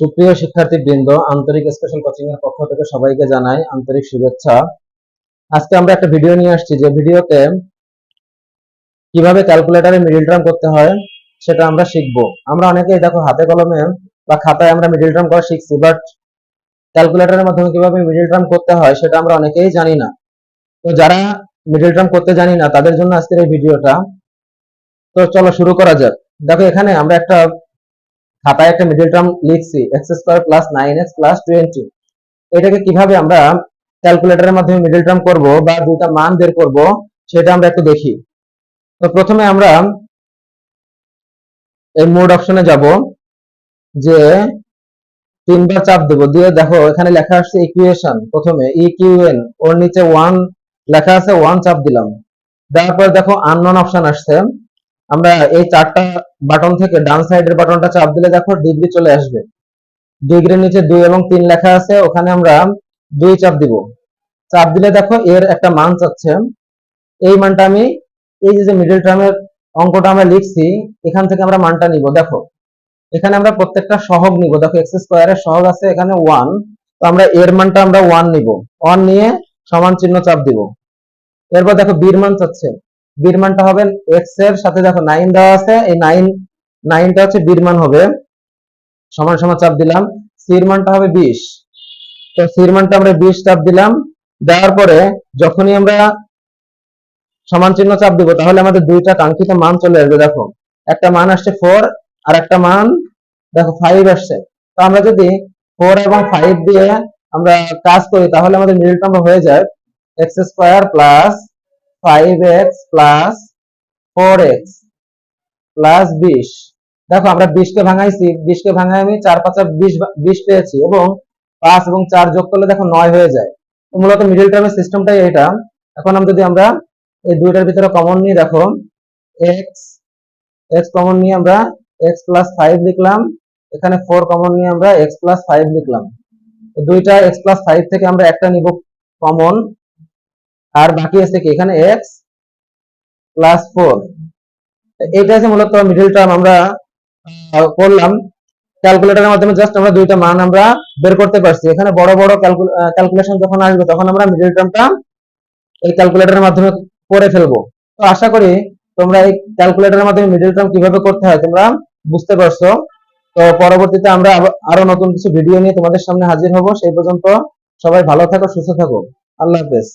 সুপ্রিয় শিক্ষার্থী বৃন্দ আন্তরিক স্পেশাল কোচিং এর পক্ষ থেকে সবাইকে জানাই আন্তরিক শুভেচ্ছা। আজকে আমরা একটা ভিডিও নিয়ে আসছি, যে ভিডিওতে কীভাবে ক্যালকুলেটরে মিডল টার্ম করতে হয় সেটা আমরা শিখব। আমরা অনেকেই দেখো হাতে কলমে বা খাতায় আমরা মিডল টার্ম করা শিখছি, বাট ক্যালকুলেটরের মাধ্যমে কীভাবে মিডল টার্ম করতে হয় সেটা আমরা অনেকেই জানি না। তো যারা মিডল টার্ম করতে জানি না, তাদের জন্য আজকের এই ভিডিওটা। তো চলো শুরু করা যাক। দেখো এখানে আমরা একটা খাতায় একটা মিডল টার্ম লিখছি X square plus nine X plus twenty এটাকে কীভাবে আমরা ক্যালকুলেটরের মাধ্যমে মিডল টার্ম করব বা দুইটা মান বের করব, সেটা আমরা একটু দেখি। তো প্রথমে আমরা এই মোড অপশনে যাব, যে তিনবার চাপ দেবো। দিয়ে দেখো, এখানে লেখা আসছে ইকুয়েশন প্রথমে ই কিউ এন ওর নিচে ওয়ান লেখা আছে ওয়ান চাপ দিলাম। তারপর পর দেখো আননোন অপশন আসছে। আমরা এই চারটা বাটন থেকে ডান সাইডের বাটনটা চাপ দিলে দেখো ডিগ্রি চলে আসবে। ডিগ্রির নিচে দুই এবং তিন লেখা আছে, ওখানে আমরা দুই চাপ দিব। চাপ দিলে দেখো এর একটা মান চাচ্ছে। এই মানটা আমি, এই যে মিডল টার্মের অঙ্কটা আমরা লিখছি, এখান থেকে আমরা মানটা নিব। দেখো, এখানে আমরা প্রত্যেকটা সহগ নিব। দেখো এক্স স্কোয়ারের সহগ আছে এখানে ওয়ান তো আমরা এর মানটা আমরা ওয়ান নিব। ওয়ান নিয়ে সমান চিহ্ন চাপ দিব। এরপর দেখো বীর মান চাচ্ছে। বীর মানটা হবে এক্সের সাথে দেখো নাইন দেওয়া আছে। এই নাইন নাইনটা হচ্ছে বীর মান হবে। সমান সমান চাপ দিলাম। সির মানটা হবে বিশ। তো সির মানটা আমরা বিশ চাপ দিলাম। দেওয়ার পরে যখনই আমরা সমান চিহ্ন চাপ দিব, তাহলে আমাদের দুইটা কাঙ্ক্ষিত মান চলে আসবে, দেখো। একটা মান আসছে ফোর আর একটা মান দেখো ফাইভ আসছে। তো আমরা যদি ফোর এবং ফাইভ দিয়ে আমরা কাজ করি, তাহলে আমাদের মিডল টার্ম হয়ে যায়। X square plus four X plus বিশ। দেখো, আমরা বিশকে ভাঙাইছি, বিশকে ভাঙাই আমি চার পাঁচা বিশ পেয়েছি এবং পাঁচ এবং চার যোগ করলে দেখো নয় হয়ে যায়। মূলত মিডল টার্মের সিস্টেমটাই এটা। এখন আমি যদি আমরা এই দুইটার ভিতরে কমন নিয়ে দেখো এক্স এক্স কমন নিয়ে আমরা এক্স প্লাস ফাইভ লিখলাম। এখানে ফোর কমন নিয়ে আমরা এক্স প্লাস ফাইভ লিখলাম। দুইটা এক্স প্লাস ফাইভ থেকে আমরা একটা নিব কমন আর বাকি আছে কি? এখানে এক্স প্লাস ফোর এটা আছে মূলত মিডল টার্ম আমরা করলাম। ক্যালকুলেটরের মাধ্যমে জাস্ট আমরা দুইটা মান আমরা বের করতে পারছি। এখানে বড় বড় ক্যালকুলেশন যখন আসবে তখন আমরা মিডল টার্মটা এই ক্যালকুলেটরের মাধ্যমে করে ফেলব। তো আশা করি তোমরা এই ক্যালকুলেটরের মাধ্যমে মিডল টার্ম কীভাবে করতে হয় তোমরা বুঝতে পারছ। তো পরবর্তীতে আমরা আরও নতুন কিছু ভিডিও নিয়ে তোমাদের সামনে হাজির হব। সেই পর্যন্ত সবাই ভালো থাকো, সুস্থ থাকো। আল্লাহ হাফেজ।